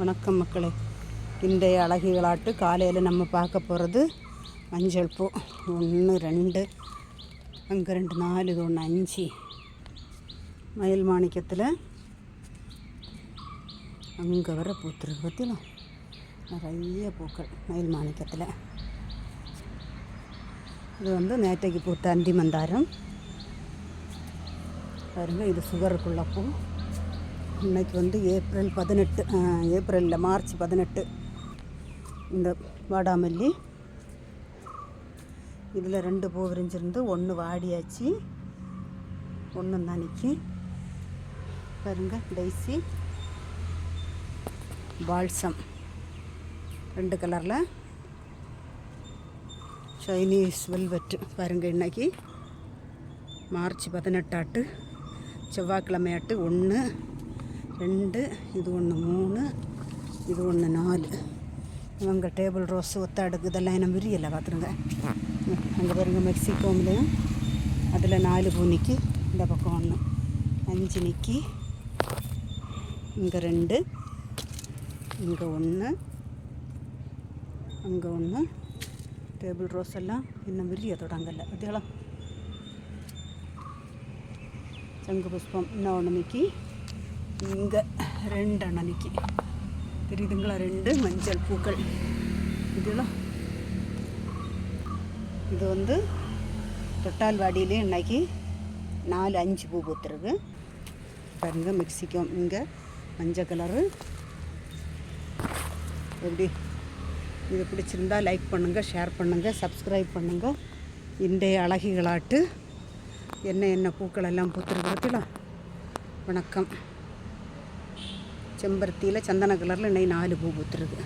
வணக்கம் மக்களே. இன்றைய அழகிகளாட்டு காலையில் நம்ம பார்க்க போகிறது மஞ்சள் பூ. ஒன்று ரெண்டு அங்கே ரெண்டு நாலு இது ஒன்று அஞ்சு. மயில் மாணிக்கத்தில் அங்கே வர பூத்துருக்கு பற்றிலாம் நிறைய பூக்கள் மயில் மாணிக்கத்தில். இது வந்து நேற்றைக்கு பூத்த அந்தி மந்தாரம். பாருங்கள் இது சுகருக்குள்ள பூ. இன்றைக்கி வந்து ஏப்ரல் பதினெட்டு ஏப்ரலில் மார்ச் பதினெட்டு. இந்த வாடாமல்லி. இதில் ரெண்டு பூ விரிஞ்சிருந்து ஒன்று வாடியாச்சு. ஒன்று தான் நிற்கி பாருங்க டெய்ஸி பால்சம். ரெண்டு கலரில். Chinese velvet. பாருங்க இன்னைக்கு. மார்ச் பதினெட்டாட்டு. செவ்வாய்க்கிழமையாட்டு ஒன்று ரெண்டு இது ஒன்று மூணு இது ஒன்று நாலு. இவங்க டேபிள் ரோஸ் ஒத்தாடுக்கு இதெல்லாம் என்ன விரியலை பார்த்துருங்க. அங்கே பாருங்க மெக்சிகோம்லேயும் அதில் நாலு பூ நிற்கி இந்த பக்கம் ஒன்று அஞ்சு நிற்கி இங்கே ரெண்டு இங்கே ஒன்று அங்கே ஒன்று டேபிள் ரோஸ் எல்லாம் இன்னும் விரிய தொடங்கலை. அதெல்லாம் சங்கு புஷ்பம் இன்னும் ஒன்று நிற்கி இங்கே ரெண்டு எண்ணம் தெரியுதுங்களா? ரெண்டு மஞ்சள் பூக்கள். இதெல்லாம். இது வந்து தொட்டால்வாடியிலே இன்னைக்கு நாலு அஞ்சு பூ பூத்துருக்கு. பாருங்க மெக்சிகம் இங்கே மஞ்சள் கலரு. எப்படி? இது பிடிச்சிருந்தா லைக் பண்ணுங்கள் ஷேர் பண்ணுங்கள் சப்ஸ்கிரைப் பண்ணுங்கள் இன்றைய அழகிகளாட்டு என்ன என்ன பூக்கள் எல்லாம் பூத்துருக்கிறதுல வணக்கம். செம்பருத்தியில் சந்தன கலரில் இன்னைக்கு நாலு பூ பூத்துருக்கு.